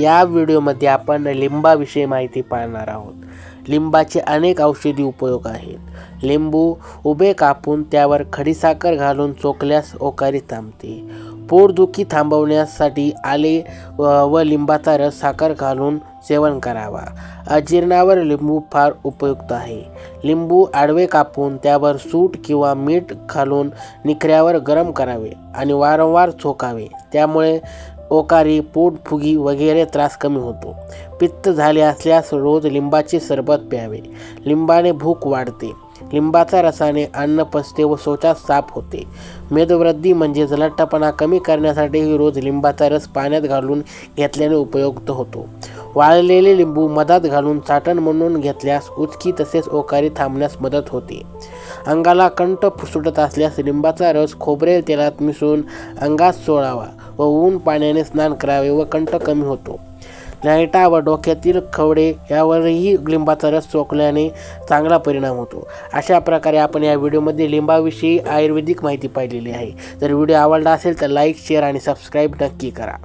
या व्हिडिओमध्ये आपण लिंबाविषयी माहिती पाहणार आहोत. लिंबाचे अनेक औषधी उपयोग आहेत. लिंबू उभे कापून त्यावर खडीसाखर घालून चोकल्यास ओकारी थांबते. पोटदुखी थांबवण्यासाठी आले व लिंबाचा रस साखर घालून सेवन करावा. अजीर्णावर लिंबू फार उपयुक्त आहे. लिंबू आडवे कापून त्यावर सूट किंवा मीठ घालून निखऱ्यावर गरम करावे आणि वारंवार चोकावे त्यामुळे ओकारी पोटफुगी वगैरे त्रास कमी होतो. पित्त झाले असल्यास रोज लिंबाचे सरबत प्यावे. लिंबाने भूक वाढते. लिंबाचा रसाने अन्न पचते व शौचास साफ होते. मेदवृद्धी म्हणजे जलट्टपणा कमी करण्यासाठीही रोज लिंबाचा रस पाण्यात घालून घेतल्याने उपयुक्त होतो. वाळलेले लिंबू मधात घालून चाटण म्हणून घेतल्यास उचकी तसेच ओकारी थांबण्यास मदत होते. अंगाला कंठ सुटत असल्यास लिंबाचा रस खोबरेल तेलात मिसळून अंगात सोडावा व ऊन पाण्याने स्नान करावे व कंठ कमी होतो. लाईटा व डोक्यातील खवडे यावरही लिंबाचा रस चोकल्याने चांगला परिणाम होतो. अशा प्रकारे आपण या व्हिडिओमध्ये लिंबाविषयी आयुर्वेदिक माहिती पाहिलेली आहे. जर व्हिडिओ आवडला असेल तर लाईक शेअर आणि सबस्क्राईब नक्की करा.